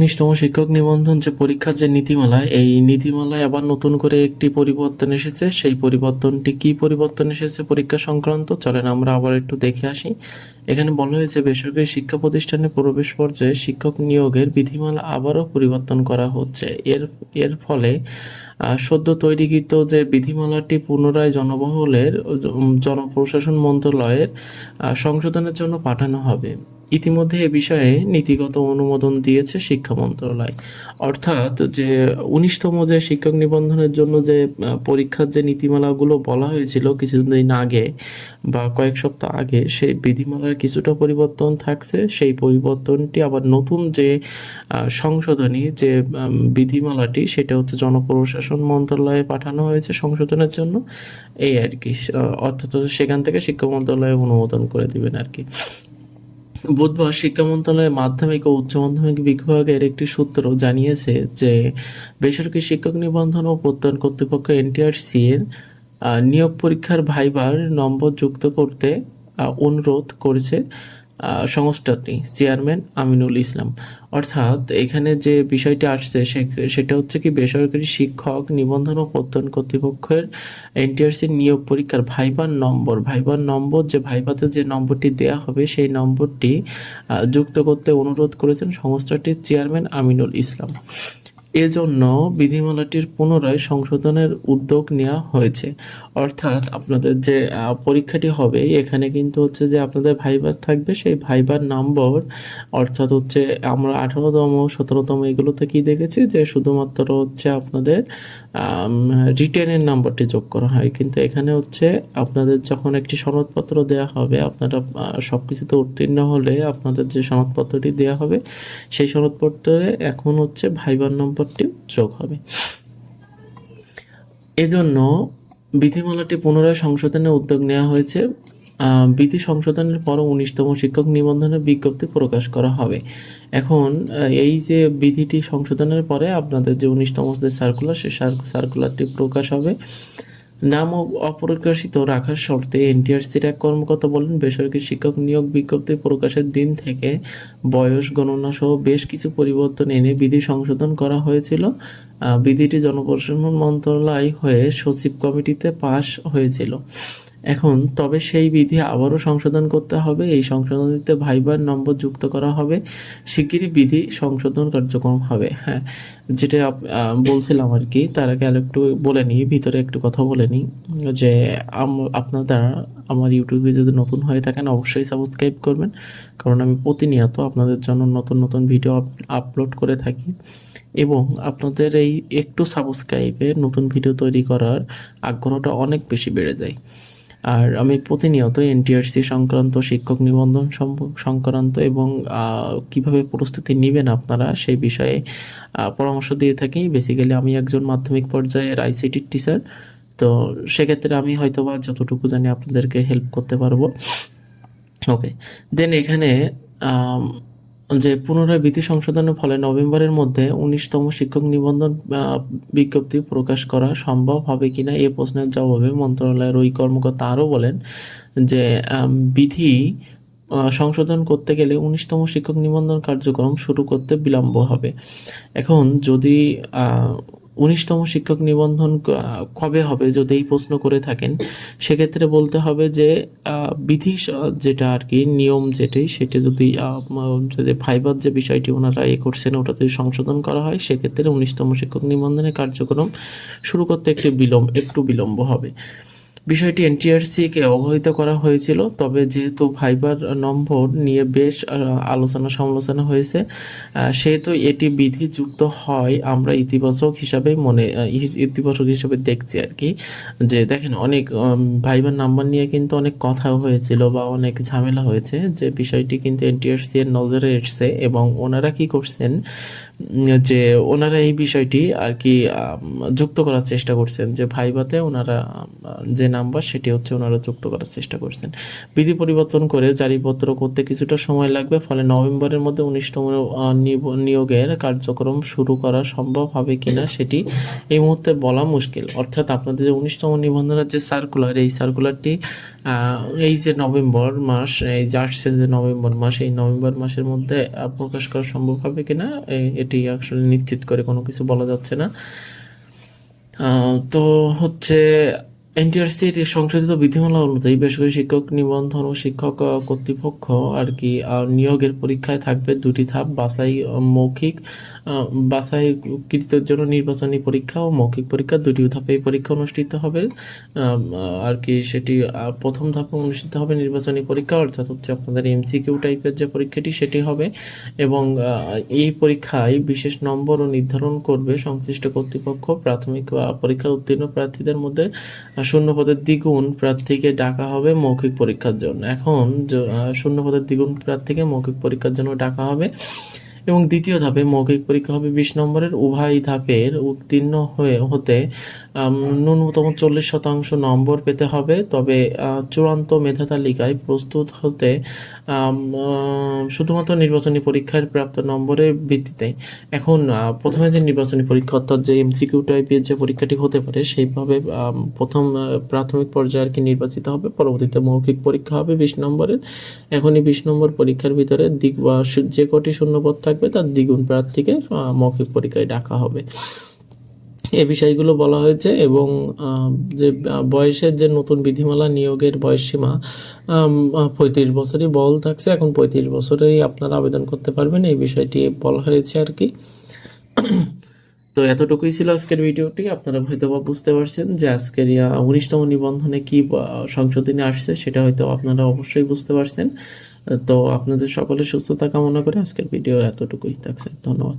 উনিশতম শিক্ষক নিবন্ধন যে পরীক্ষার যে নীতিমালা, এই নীতিমালায় আবার নতুন করে একটি পরিবর্তন এসেছে। সেই পরিবর্তনটি কি পরিবর্তন এসেছে পরীক্ষা সংক্রান্ত? চলেন আমরা আবার একটু দেখে আসি। এখানে বলা হয়েছে, বেসরকারি শিক্ষা প্রতিষ্ঠানে প্রবেশ পর্যায়ে শিক্ষক নিয়োগের বিধিমালা আবারও পরিবর্তন করা হচ্ছে। এর এর ফলে সদ্য তৈরিকৃত যে বিধিমালাটি পুনরায় জনবহুলের জনপ্রশাসন মন্ত্রণালয়ের সংশোধনের জন্য পাঠানো হবে। ইতিমধ্যে এ বিষয়ে নীতিগত অনুমোদন দিয়েছে শিক্ষা মন্ত্রণালয়। অর্থাৎ যে উনিশতম যে শিক্ষক নিবন্ধনের জন্য যে পরীক্ষার যে নীতিমালাগুলো বলা হয়েছিল কিছুদিন আগে বা কয়েক সপ্তাহ আগে, সেই বিধিমালার কিছুটা পরিবর্তন থাকছে, সেই পরিবর্তনটি আবার নতুন যে সংশোধনী, যে বিধিমালাটি, সেটা হচ্ছে জনপ্রশাসন মন্ত্রণালয়ে পাঠানো হয়েছে সংশোধনের জন্য। এই আর কি অর্থাৎ সেখান থেকে শিক্ষা মন্ত্রণালয় অনুমোদন করে দিবেন আর কি। বুধবার শিক্ষা মন্ত্রণালয়ের মাধ্যমিক ও উচ্চ মাধ্যমিক বিভাগের একটি সূত্র জানিয়েছে যে, বেসরকারি শিক্ষক নিবন্ধন ও প্রত্যয়ন কর্তৃপক্ষ এনটিআরসি এর নিয়োগ পরীক্ষার ভাইবার নম্বর যুক্ত করতে অনুরোধ করেছে সংস্থাটি, চেয়ারম্যান আমিনুল ইসলাম। অর্থাৎ এখানে যে বিষয়টি আসছে সেটা হচ্ছে কি, বেসরকারি শিক্ষক নিবন্ধন ও প্রত্যয়ন কর্তৃপক্ষের এনটিআরসি নিয়োগ পরীক্ষার ভাইবার নম্বর। ভাইবার নম্বর যে ভাইবাতে যে নম্বরটি দেয়া হবে, সেই নম্বরটি যুক্ত করতে অনুরোধ করেছেন সংস্থাটির চেয়ারম্যান আমিনুল ইসলাম। এজন্য বিধিমালাটির পুনরায় সংশোধনের উদ্যোগ নেওয়া হয়েছে। অর্থাৎ আপনাদের যে পরীক্ষাটি হবে, এখানে কিন্তু হচ্ছে যে আপনাদের ভাইবার থাকবে, সেই ভাইবার নম্বর, অর্থাৎ হচ্ছে আমরা আঠারোতম, সতেরোতম এগুলোতে কি দেখেছি যে শুধুমাত্র হচ্ছে আপনাদের রিটেনের নাম্বারটি যোগ করা হয়। কিন্তু এখানে হচ্ছে আপনাদের যখন একটি সনদপত্র দেওয়া হবে, আপনারা সব কিছুতে উত্তীর্ণ হলে আপনাদের যে সনদপত্রটি দেওয়া হবে, সেই সনদপত্রে এখন হচ্ছে ভাইবার নম্বরটি যোগ হবে। এজন্য বিধিমালাটি পুনরায় সংশোধনের উদ্যোগ নেওয়া হয়েছে। বিধি সংশোধনের পর উনিশতম শিক্ষক নিবন্ধনের বিজ্ঞপ্তি প্রকাশ করা হবে। এখন এই যে বিধিটি সংশোধনের পরে আপনাদের যে উনিশতম সার্কুলার সেই সার্কুলারটি প্রকাশ হবে। নাম অপ্রকাশিত রাখার শর্তে এনটিআরসির এক কর্মকর্তা বলেন, বেসরকারি শিক্ষক নিয়োগ বিজ্ঞপ্তি প্রকাশের দিন থেকে বয়স গণনা সহ বেশ কিছু পরিবর্তন এনে বিধি সংশোধন করা হয়েছিল। বিধিটি জনপ্রশাসন মন্ত্রণালয় হয়ে সচিব কমিটিতে পাশ হয়েছিল। এখন তবে সেই বিধি আবারও সংশোধন করতে হবে। এই সংশোধনীতে ভাইবার নম্বর যুক্ত করা হবে। শিগগিরই বিধি সংশোধন কার্যক্রম হবে। হ্যাঁ যেটা বলছিলাম আর কি, তার আগে আর একটু বলে নিই, ভিতরে একটু কথা বলে নিই, যে আপনারা আমার ইউটিউবে যদি নতুন হয়ে থাকেন, অবশ্যই সাবস্ক্রাইব করবেন। কারণ আমি প্রতিনিয়ত আপনাদের জন্য নতুন নতুন ভিডিও আপলোড করে থাকি। এবং আপনাদের এই একটু সাবস্ক্রাইবে নতুন ভিডিও তৈরি করার আগ্রহটা অনেক বেশি বেড়ে যায়। আর আমি প্রতিনিয়ত এনটিআরসি সংক্রান্ত শিক্ষক নিবন্ধন সংক্রান্ত এবং কীভাবে প্রস্তুতি নেবেন আপনারা সেই বিষয়ে পরামর্শ দিয়ে থাকি। বেসিক্যালি আমি একজন মাধ্যমিক পর্যায়ের আইসিটির টিচার তো সেক্ষেত্রে আমি হয়তোবা যতটুকু জানি আপনাদেরকে হেল্প করতে পারব। ওকে দেন এখানে যে পুনরায় বিধি সংশোধনের ফলে নভেম্বরের মধ্যে উনিশতম শিক্ষক নিবন্ধন বিজ্ঞপ্তি প্রকাশ করা সম্ভব হবে কিনা এ প্রশ্নের জবাবে মন্ত্রণালয়ের ওই কর্মকর্তা আরও বলেন যে বিধি সংশোধন করতে গেলে উনিশতম শিক্ষক নিবন্ধন কার্যক্রম শুরু করতে বিলম্ব হবে। এখন যদি উনিশতম শিক্ষক নিবন্ধন কবে হবে যদি এই প্রশ্ন করে থাকেন, সেক্ষেত্রে বলতে হবে যে বিধি যেটা আর কি, নিয়ম যেটাই, সেটি যদি যদি ফাইবার যে বিষয়টি ওনারা এ করছেন ওটা যদি সংশোধন করা হয়, সেক্ষেত্রে উনিশতম শিক্ষক নিবন্ধনের কার্যক্রম শুরু করতে একটু বিলম্ব একটু বিলম্ব হবে। বিষয়টি এনটিআরসি কে অবহিত করা হয়েছিল, তবে যেহেতু ফাইবার নম্বর নিয়ে বেশ আলোচনা সমালোচনা হয়েছে সেহেতু এটি বিধি যুক্ত হয়, আমরা ইতিবাচক হিসাবে মনে ইতিবাচক হিসাবে দেখছি আর কি। যে দেখেন, অনেক ভাইবার নাম্বার নিয়ে কিন্তু অনেক কথা হয়েছিল বা অনেক ঝামেলা হয়েছে, যে বিষয়টি কিন্তু এনটিআরসি এর নজরে এসছে এবং ওনারা কি করছেন, যে ওনারা এই বিষয়টি আর কি যুক্ত করার চেষ্টা করছেন, যে ভাইবাতে ওনারা যে নাম্বার, সেটি হচ্ছে ওনারা যুক্ত করার চেষ্টা করছেন। বিধি পরিবর্তন করে জারিপত্র করতে কিছুটা সময় লাগবে, ফলে নভেম্বরের মধ্যে উনিশতম নিয়োগের কার্যক্রম শুরু করা সম্ভব হবে কিনা সেটি এই মুহূর্তে বলা মুশকিল। অর্থাৎ আপনাদের যে উনিশতম নিবন্ধনের যে সার্কুলার এই সার্কুলারটি এই যে নভেম্বর মাস, এই যে আসছে যে নভেম্বর মাস, এই নভেম্বর মাসের মধ্যে প্রকাশ করা সম্ভব হবে কিনা এটি আসলে নিশ্চিত করে কোনো কিছু বলা যাচ্ছে না। তো হচ্ছে এনটিআরসির সংশোধিত বিধিমালা অনুযায়ী বেসরকারি শিক্ষক নিবন্ধন ও শিক্ষক কর্তৃপক্ষ আর কি নিয়োগের পরীক্ষায় থাকবে দুটি ধাপ, বাছাই মৌখিক বাছাইকৃতের জন্য নির্বাচনী পরীক্ষা ও মৌখিক পরীক্ষা। দুটি ধাপে এই পরীক্ষা অনুষ্ঠিত হবে। আর কি সেটি প্রথম ধাপে অনুষ্ঠিত হবে নির্বাচনী পরীক্ষা, অর্থাৎ হচ্ছে আপনাদের এমসিকিউ টাইপের যে পরীক্ষাটি সেটি হবে এবং এই পরীক্ষায় বিশেষ নম্বরও নির্ধারণ করবে সংশ্লিষ্ট কর্তৃপক্ষ। প্রাথমিক পরীক্ষা উত্তীর্ণ প্রার্থীদের মধ্যে শূন্য পদের দ্বিগুণ প্রার্থীকে ডাকা হবে মৌখিক পরীক্ষার জন্য। এখন শূন্য পদের দ্বিগুণ প্রার্থীকে মৌখিক পরীক্ষার জন্য ডাকা হবে। এবং দ্বিতীয় ধাপে মৌখিক পরীক্ষা হবে বিশ নম্বরের, উভয় ধাপের উত্তীর্ণ হয়ে হতে ন্যূনতম চল্লিশ শতাংশ নম্বর পেতে হবে। তবে চূড়ান্ত মেধা তালিকায় প্রস্তুত হতে শুধুমাত্র নির্বাচনী পরীক্ষার প্রাপ্ত নম্বরের ভিত্তিতে। এখন প্রথমে যে নির্বাচনী পরীক্ষা, অর্থাৎ যে এমসিকিউ টাইপের যে পরীক্ষাটি হতে পারে, সেইভাবে প্রথম প্রাথমিক পর্যায়ে আর কি নির্বাচিত হবে। পরবর্তীতে মৌখিক পরীক্ষা হবে বিশ নম্বরের। এখনই বিশ নম্বর পরীক্ষার ভিতরে দিক বা যে কটি শূন্যপদ থাকবে, তার দ্বিগুণ প্রার্থীকে মৌখিক পরীক্ষায় ডাকা হবে। এ বিষয়গুলো বলা হয়েছে এবং যে বয়সের যে নতুন বিধিমালা নিয়োগের বয়সসীমা পঁয়ত্রিশ বছরই বল থাকছে। এখন পঁয়ত্রিশ বছরেই আপনারা আবেদন করতে পারবেন। এই বিষয়টি বলা হয়েছে আর কি। তো এতটুকুই ছিল আজকের ভিডিওটি। আপনারা হয়তো বা বুঝতে পারছেন যে আজকের উনিশতম নিবন্ধনে কি সংশোধনী আসছে, সেটা হয়তো আপনারা অবশ্যই বুঝতে পারছেন। তো আপনাদের সকলে সুস্থতা কামনা করে আজকের ভিডিও এতটুকুই থাকছে। ধন্যবাদ।